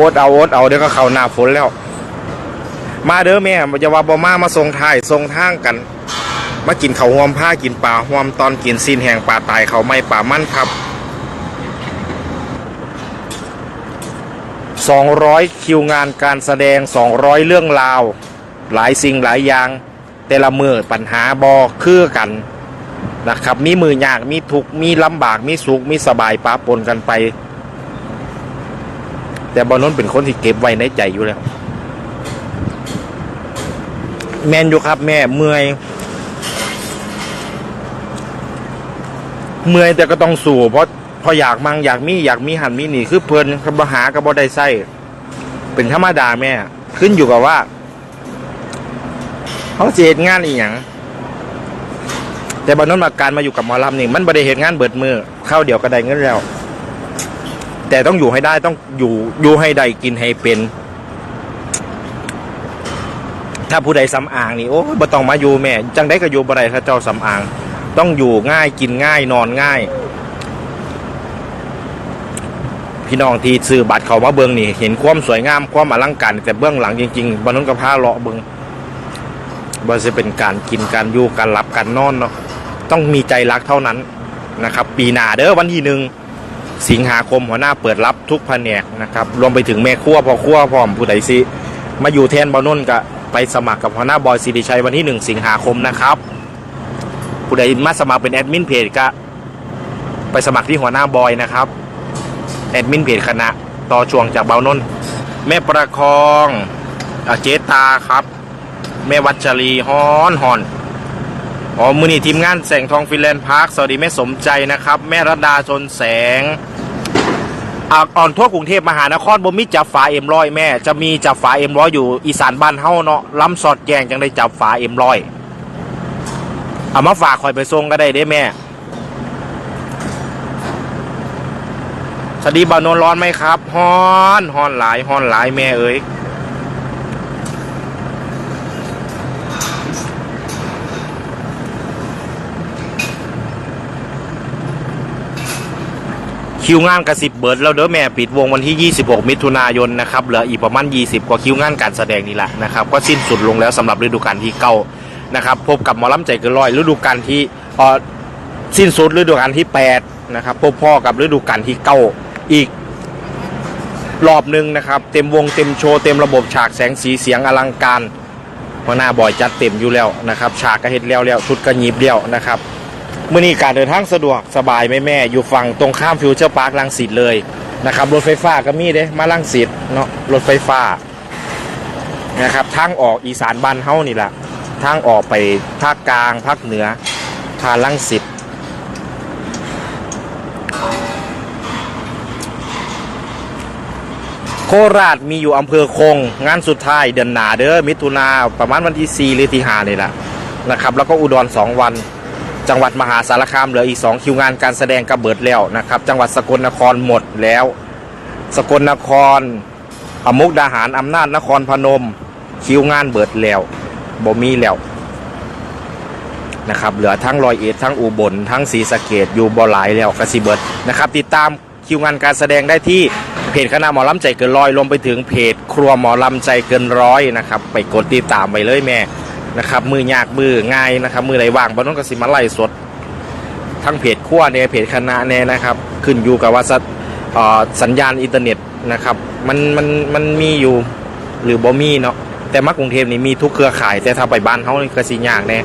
อดเอาอดเอาเดี๋ยวก็เข้าหน้าฝนแล้ว มาเด้อแม่อย่าว่าบ่มามาส่งทายส่งทางกัน มากินเขาวหวมผ้ากินปลาหวมตอนกินซีนแห้งปลาตายเขาไม่ปลามั่นครับ200 คิวงานการแสดง 200 เรื่องราว หลายสิ่งหลายอย่าง แต่ละมือปัญหาบอคือกันนะครับ มีมือยากมีทุกมีลำบากมีสุขมีสบายปะปนกันไป แต่บอลนนเป็นคนที่เก็บไว้ในใจอยู่แล้ว แมนอยู่ครับ แม่เมื่อย เมื่อยแต่ก็ต้องสู้เพราะพราะอยากมั่งอยากมีอยากมีหันมีหนีคือเพลินกับบหากับบ่ได้ใส่เป็นธรรมดาแม่ ขึ้นอยู่กับว่าเขาเสียงานอีหยังแต่บางนั้นมาการมาอยู่กับหมอลำนี่มันบ่ได้เหตุงานเบิดมือเข้าเดียวก็ได้เงินแล้ว แต่ต้องอยู่ให้ได้ต้องอยู่อยู่ให้ได้กินให้เป็น ถ้าผู้ใดสำอางนี่โอ้ยบ่ต้องมาอยู่แม่ จังได้ก็อยู่บ่ได้ถ้าเจ้าสำอาง ต้องอยู่ง่ายกินง่ายนอนง่าย พี่น้องที่ซื้อบัตรเขามาเบิงนี่ เห็นความสวยงามความอลังการแต่เบื้องหลังจริงๆบนนั้นก็พาเลาะเบิงว่าจะเป็นการกินการอยู่การหลับการนอนเนาะต้องมีใจรักเท่านั้นนะครับ ปีหนาเด้อวันที่หนึ่ง สิงหาคมหัวหน้าเปิดรับทุกแผนกนะครับรวมไปถึงแม่ครัวพ่อครัวพร้อมผู้ใดสิมาอยู่แทนบอลนนก็ไปสมัครกับหัวหน้าบอยสิริชัยวันที่หนึ่งสิงหาคมนะครับ ผู้ใดมาสมัครเป็นแอดมินเพจก็ไปสมัครที่หัวหน้าบอยนะครับแอดมินเพจคณะต่อช่วงจากเบานนท์แม่ประคองอเจตาครับ แม่วัชรีฮอนฮอน อ๋อมือนี่ทีมงานแสงทองฟินแลนด์พาร์คสวัสดีแม่สมใจนะครับ แม่รัดาชนแสงอ่อนทั่วกรุงเทพมหานครบ่มีจับฝาเอ็มร้อยแม่ จะมีจับฝาเอ็มร้อยอยู่อีสานบ้านเฮาเนาะล้ำสอดแกงจังได้จับฝาเอ็มร้อยเอามาฝากคอยไปส่งก็ได้เด้แม่สวัสดีบ่าวนนร้อนไหมครับฮอนฮอนหลายฮอนหลายแม่เอ้ย คิวงานกระสิบเบิร์ดแล้วเด้อแม่ปิดวงวันที่ 26 มิถุนายนนะครับเหลืออีกประมาณ 20 กว่าคิวงานการแสดงนี่แหละนะครับก็สิ้นสุดลงแล้วสำหรับฤดูกาลที่เก้านะครับพบกับหมอลำใจเกินร้อยฤดูกาลที่เอ่อสิ้นสุดฤดูกาลที่8นะครับพบพ่อกับฤดูกาลที่เก้าอีกรอบหนึ่งนะครับเต็มวงเต็มโชว์เต็มระบบฉากแสงสีเสียงอลังการหัวหน้าบอยจัดเต็มอยู่แล้วนะครับฉากก็เห็ดแล้วแล้วชุดก็หยิบแล้วนะครับ เมื่อนี้การเดินทางสะดวกสบายไหมแม่อยู่ฝั่งตรงข้ามฟิวเจอร์พาร์คลังสิตเลยนะครับรถไฟฟ้าก็มีเด้มาลังสิตเนาะรถไฟฟ้านะครับทางออกอีสานบ้านเฮานี่แหละทางออกไปภาคกลางภาคเหนือทางลังสิตโคราชมีอยู่อำเภอคง งานสุดท้ายเดือนหนาเด้อมิถุนาประมาณวันที่4หรือที่5นี่แหละนะครับ แล้วก็อุดร2วัน จังหวัดมหาสารคามเหลืออีก 2 คิวงานการแสดงกระเบิดแล้วนะครับ จังหวัดสกลนครหมดแล้ว สกลนครอมุกดาหารอำนาจนครพนม คิวงานเบิดแล้วบ่มีแล้วนะครับเหลือทั้งรอยเอ็ดทั้งอุบลทั้งศรีสะเกดอยู่บ่หลายแล้วกสิเบิดนะครับ ติดตามคิวงานการแสดงได้ที่เพจคณะหมอลำใจเกินร้อยรวมไปถึงเพจครัวหมอลำใจเกินร้อยนะครับ ไปกดติดตามไปเลยแม่ นะครับมือยากมือง่ายนะครับ มือไหนว่างบนน้องกสิมาไล่สด ทั้งเพจขั้วเนี่ยเพจคณะเนี่ยนะครับ ขึ้นอยู่กับว่าสัญเอ่อสัญญาณอินเทอร์เน็ตนะครับ มันมันมันมีอยู่หรือบ่มีเนาะแต่มากรุงเทพนี่มีทุกเครือข่าย แต่ถ้าไปบ้านเขานี่ก็สิยากแน่